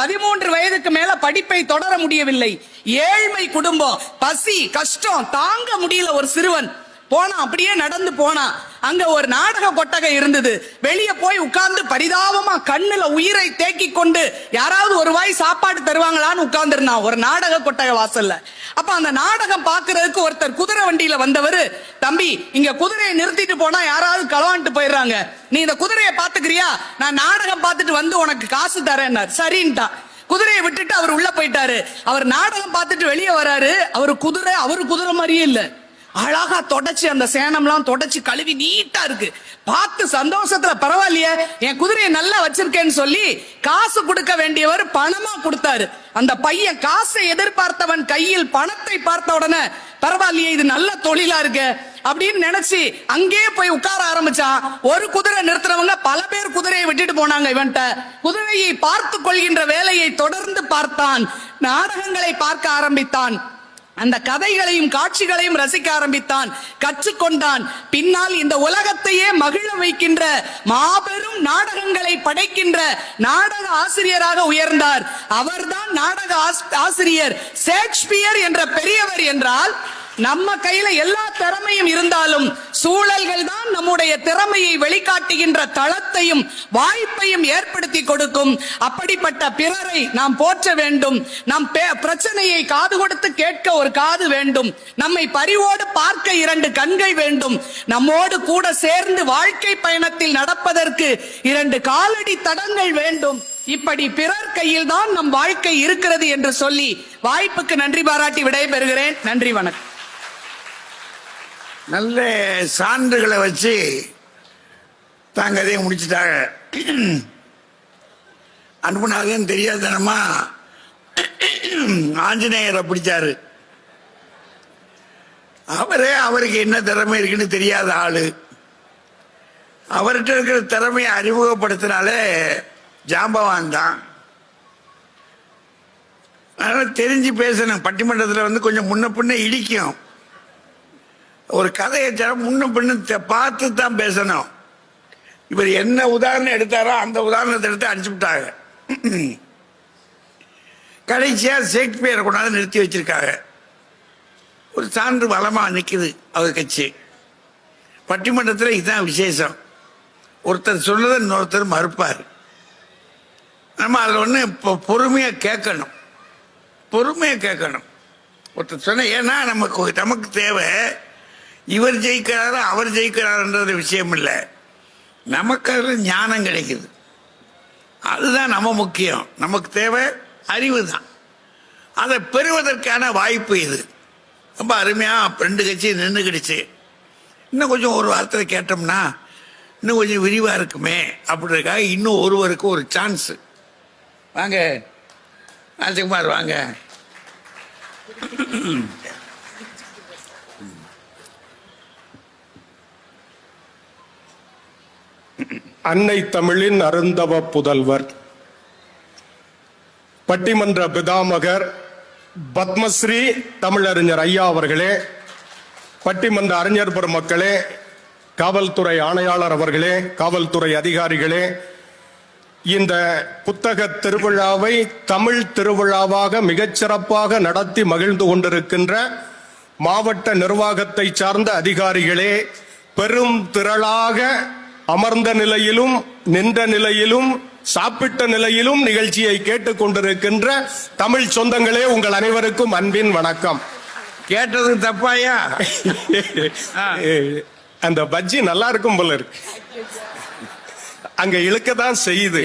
பதிமூன்று வயதுக்கு மேல படிப்பை தொடர முடியவில்லை. ஏழ்மை குடும்பம் பசி கஷ்டம் தாங்க முடியல ஒரு சிறுவன். போனா அப்படியே நடந்து போனா அங்க ஒரு நாடக கொட்டகை இருந்தது. வெளியே போய் உட்கார்ந்து பரிதாபமா கண்ணுல உயிரை தேக்கி கொண்டு யாராவது ஒரு வாய் சாப்பாடு தருவாங்களான்னு உட்கார்ந்துருந்தான் ஒரு நாடக கொட்டகை வாசல்ல. அப்ப அந்த நாடகம் பாக்குறதுக்கு ஒருத்தர் குதிரை வண்டியில வந்தவர் தம்பி இங்க குதிரையை நிறுத்திட்டு போனா யாராவது களவான்ட்டு போயிடுறாங்க. நீ இந்த குதிரையை பாத்துக்கிறியா நான் நாடகம் பார்த்துட்டு வந்து உனக்கு காசு தரேன்னார். சரின்ட்டா. குதிரையை விட்டுட்டு அவர் உள்ள போயிட்டாரு. அவர் நாடகம் பார்த்துட்டு வெளியே வராரு. அவர் குதிரை அவர் குதிரை மாதிரியே இல்லை. அழகா தொடச்சு அந்த சேனம்லாம் தொடச்சு கழுவி நீட்டா இருக்கு. பார்த்து சந்தோஷத்துல பரவாயில்லையே என் குதிரையை நல்லா வச்சிருக்கேன்னு சொல்லி காசு கொடுக்க வேண்டியவர் பணமா கொடுத்தாரு. அந்த பையன் காசை எதிர்பார்த்தவன் கையில் பணத்தை பார்த்த உடனே பரவாயில்லையே இது நல்ல தொழிலா இருக்கு. அப்படின்னு நினைச்சு அங்கேயே போய் உட்கார ஆரம்பிச்சான் ஒரு குதிரை நிறுத்துறவங்க பல பேர் குதிரையை விட்டுட்டு போனாங்க இவன்ட்ட. குதிரையை பார்த்து கொள்கின்ற வேலையை தொடர்ந்து பார்த்தான். நாடகங்களை பார்க்க ஆரம்பித்தான். அந்த கதைகளையும் காட்சிகளையும் ரசிக்க ஆரம்பித்தான் கற்றுக்கொண்டான். பின்னால் இந்த உலகத்தையே மகிழ வைக்கின்ற மாபெரும் நாடகங்களை படைக்கின்ற நாடக ஆசிரியராக உயர்ந்தார். அவர்தான் நாடக ஆசிரியர். ஷேக்ஸ்பியர் என்ற பெரியவர் என்றால் நம்ம கையில எல்லா திறமையும் இருந்தாலும் சூழல்கள் தான் நம்முடைய திறமையை வெளிக்காட்டுகின்ற தளத்தையும் வாய்ப்பையும் ஏற்படுத்தி கொடுக்கும். அப்படிப்பட்ட பிறரை நாம் போற்ற வேண்டும். நம் பே- பிரச்சனையை காது கொடுத்து கேட்க ஒரு காது வேண்டும். நம்மை பரிவோடு பார்க்க இரண்டு கண்கள் வேண்டும். நம்மோடு கூட சேர்ந்து வாழ்க்கை பயணத்தில் நடப்பதற்கு இரண்டு காலடி தடங்கள் வேண்டும். இப்படி பிறர் கையில் தான் நம் வாழ்க்கை இருக்கிறது என்று சொல்லி வாய்ப்புக்கு நன்றி பாராட்டி விடைபெறுகிறேன். நன்றி வணக்கம். நல்ல சான்றுகளை வச்சு தாங்க கதையை முடிச்சுட்டாங்க. அனுப்புனாங்கன்னு தெரியாதனமா ஆஞ்சநேயரை பிடிச்சாரு. அவரே அவருக்கு என்ன திறமை இருக்குன்னு தெரியாத ஆளு. அவர்கிட்ட இருக்கிற திறமையை அறிமுகப்படுத்தினாலே ஜாம்பவான் தான். அதனால தெரிஞ்சு பேசணும். பட்டிமன்றத்தில் வந்து கொஞ்சம் முன்ன பின்ன இடிக்கும். ஒரு கதையை தர முன்ன பின்ன பார்த்து தான் பேசணும். இவர் என்ன உதாரணம் எடுத்தாரோ அந்த உதாரணத்தை எடுத்து அனுப்பிச்சுட்டாங்க கடைசியாக ஷேக்ஸ்பியரை கொண்டாந்து நிறுத்தி வச்சிருக்காங்க. ஒரு சான்று வளமாக நிற்குது அவர் கட்சி. பட்டிமன்றத்தில் இதுதான் விசேஷம். ஒருத்தர் சொன்னதை இன்னொருத்தர் மறுப்பார். நம்ம அதில் ஒன்று இப்போ பொறுமையாக கேட்கணும். பொறுமையாக கேட்கணும். ஒருத்தர் சொன்ன ஏன்னா நமக்கு நமக்கு தேவை இவர் ஜெயிக்கிறாரா அவர் ஜெயிக்கிறாருன்றது விஷயம் இல்லை நமக்கு அதில் ஞானம் கிடைக்குது. அதுதான் நம்ம முக்கியம். நமக்கு தேவை அறிவு தான். அதை பெறுவதற்கான வாய்ப்பு இது. ரொம்ப அருமையாக ரெண்டு கட்சி நின்றுக்கிடுச்சு இன்னும் கொஞ்சம் ஒரு வார்த்தை கேட்டோம்னா இன்னும் கொஞ்சம் விரிவாக இருக்குமே அப்படின்றதுக்காக இன்னும் ஒருவருக்கு ஒரு சான்ஸ் வாங்க. ராஜகுமார் வாங்க. அன்னை தமிழின் அருந்தவ புதல்வர். பட்டிமன்ற பிதாமகர் பத்மஸ்ரீ தமிழறிஞர் ஐயா அவர்களே பட்டிமன்ற அறிஞர் பெருமக்களே காவல்துறை ஆணையாளர் அவர்களே காவல்துறை அதிகாரிகளே இந்த புத்தக திருவிழாவை தமிழ் திருவிழாவாக மிகச்சிறப்பாக நடத்தி மகிழ்ந்து கொண்டிருக்கின்ற மாவட்ட நிர்வாகத்தை சார்ந்த அதிகாரிகளே பெரும் திரளாக அமர்ந்த நிலையிலும் நின்ற நிலையிலும் சாப்பிட்ட நிலையிலும் நிகழ்ச்சியை கேட்டுக் கொண்டிருக்கின்ற தமிழ் சொந்தங்களே உங்கள் அனைவருக்கும் அன்பின் வணக்கம். கேட்டது தப்பாயா? அந்த பஜ்ஜி நல்லா இருக்கும் போல இருக்கு. அங்க இழுக்க தான் செய்யுது.